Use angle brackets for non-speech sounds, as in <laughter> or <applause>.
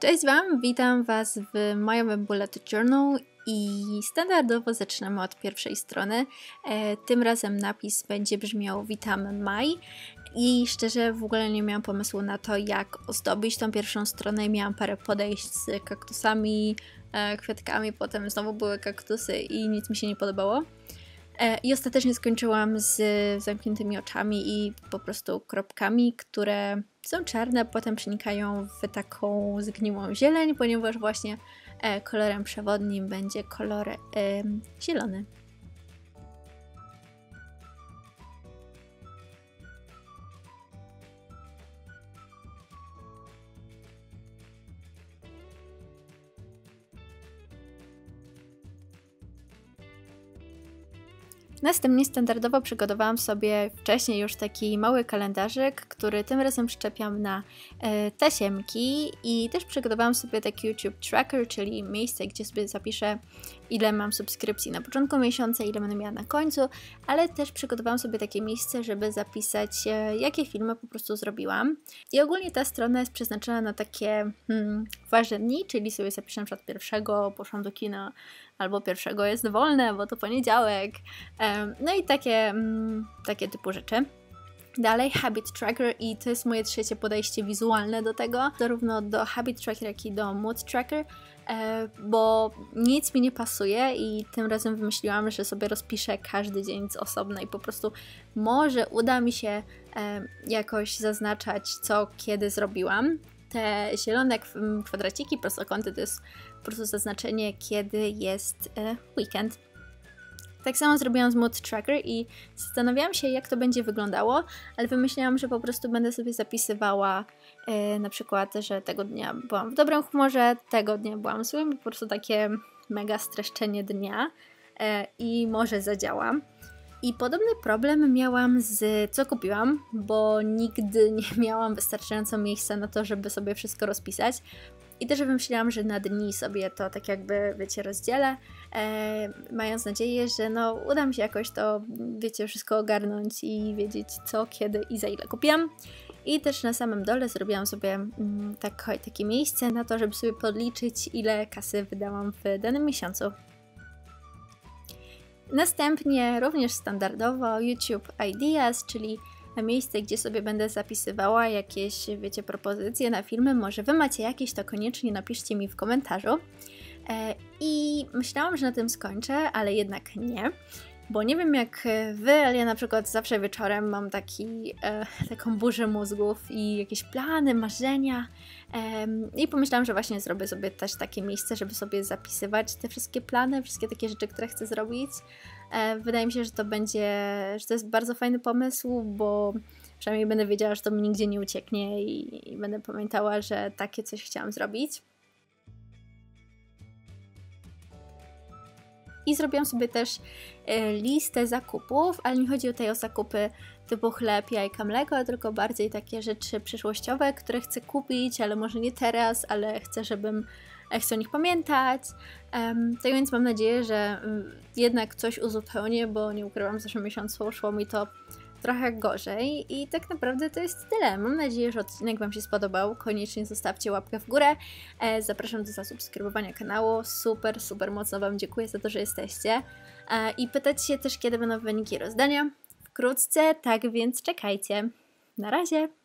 Cześć Wam, witam Was w majowym Bullet Journal i standardowo zaczynamy od pierwszej strony. E, tym razem napis będzie brzmiał Witamy Maj i szczerze w ogóle nie miałam pomysłu na to, jak ozdobić tą pierwszą stronę. Miałam parę podejść z kaktusami, e, kwiatkami, potem znowu były kaktusy i nic mi się nie podobało. E, I ostatecznie skończyłam z zamkniętymi oczami i po prostu kropkami, które są czarne, potem przenikają w taką zgniłą zieleń, ponieważ właśnie e, kolorem przewodnim będzie kolor zielony. Następnie standardowo przygotowałam sobie wcześniej już taki mały kalendarzyk, który tym razem przyczepiam na e, tasiemki i też przygotowałam sobie taki YouTube tracker, czyli miejsce, gdzie sobie zapiszę ile mam subskrypcji na początku miesiąca, ile będę miała na końcu, ale też przygotowałam sobie takie miejsce, żeby zapisać e, jakie filmy po prostu zrobiłam. I ogólnie ta strona jest przeznaczona na takie hmm, ważne dni, czyli sobie zapiszę na przykład pierwszego, poszłam do kina, albo pierwszego jest wolne, bo to poniedziałek. No i takie, mm, takie typu rzeczy. Dalej Habit Tracker i to jest moje trzecie podejście wizualne do tego, zarówno do Habit Tracker, jak i do Mood Tracker, e, bo nic mi nie pasuje i tym razem wymyśliłam, że sobie rozpiszę każdy dzień z osobna i po prostu może uda mi się jakoś zaznaczać, co kiedy zrobiłam. Te zielone kwadraciki, prostokąty to jest po prostu zaznaczenie, kiedy jest e, weekend. Tak samo zrobiłam z Mood Tracker i zastanawiałam się, jak to będzie wyglądało, ale wymyśliłam, że po prostu będę sobie zapisywała e, na przykład, że tego dnia byłam w dobrym humorze, tego dnia byłam złym, po prostu takie mega streszczenie dnia e, i może zadziałam. I podobny problem miałam z co kupiłam, bo nigdy <laughs> nie miałam wystarczająco miejsca na to, żeby sobie wszystko rozpisać. I też wymyśliłam, że na dni sobie to tak jakby, wiecie, rozdzielę, e, mając nadzieję, że no uda mi się jakoś to, wiecie, wszystko ogarnąć i wiedzieć co, kiedy i za ile kupiłam. I też na samym dole zrobiłam sobie mm, tak, takie miejsce na to, żeby sobie podliczyć, ile kasy wydałam w danym miesiącu. Następnie również standardowo YouTube Ideas, czyli miejsce, gdzie sobie będę zapisywała jakieś, wiecie, propozycje na filmy. Może Wy macie jakieś, to koniecznie napiszcie mi w komentarzu. E, I myślałam, że na tym skończę, ale jednak nie. Bo nie wiem jak wy, ale ja na przykład zawsze wieczorem mam taki, e, <laughs> taką burzę mózgów i jakieś plany, marzenia. E, I pomyślałam, że właśnie zrobię sobie też takie miejsce, żeby sobie zapisywać te wszystkie plany, wszystkie takie rzeczy, które chcę zrobić. E, wydaje mi się, że to będzie, że to jest bardzo fajny pomysł, bo przynajmniej będę wiedziała, że to mi nigdzie nie ucieknie i, i będę pamiętała, że takie coś chciałam zrobić. I zrobiłam sobie też e, listę zakupów, ale nie chodzi tutaj o zakupy typu chleb, jajka, mleko, tylko bardziej takie rzeczy przyszłościowe, które chcę kupić, ale może nie teraz, ale chcę, żebym e, chcę o nich pamiętać. Um, tak więc mam nadzieję, że um, jednak coś uzupełnię, bo nie ukrywam, w zeszłym miesiącu szło mi to trochę gorzej i tak naprawdę to jest tyle. Mam nadzieję, że odcinek Wam się spodobał. Koniecznie zostawcie łapkę w górę. E, zapraszam do zasubskrybowania kanału. Super, super mocno Wam dziękuję za to, że jesteście. E, I pytać się też, kiedy będą wyniki rozdania. Wkrótce, tak więc czekajcie. Na razie!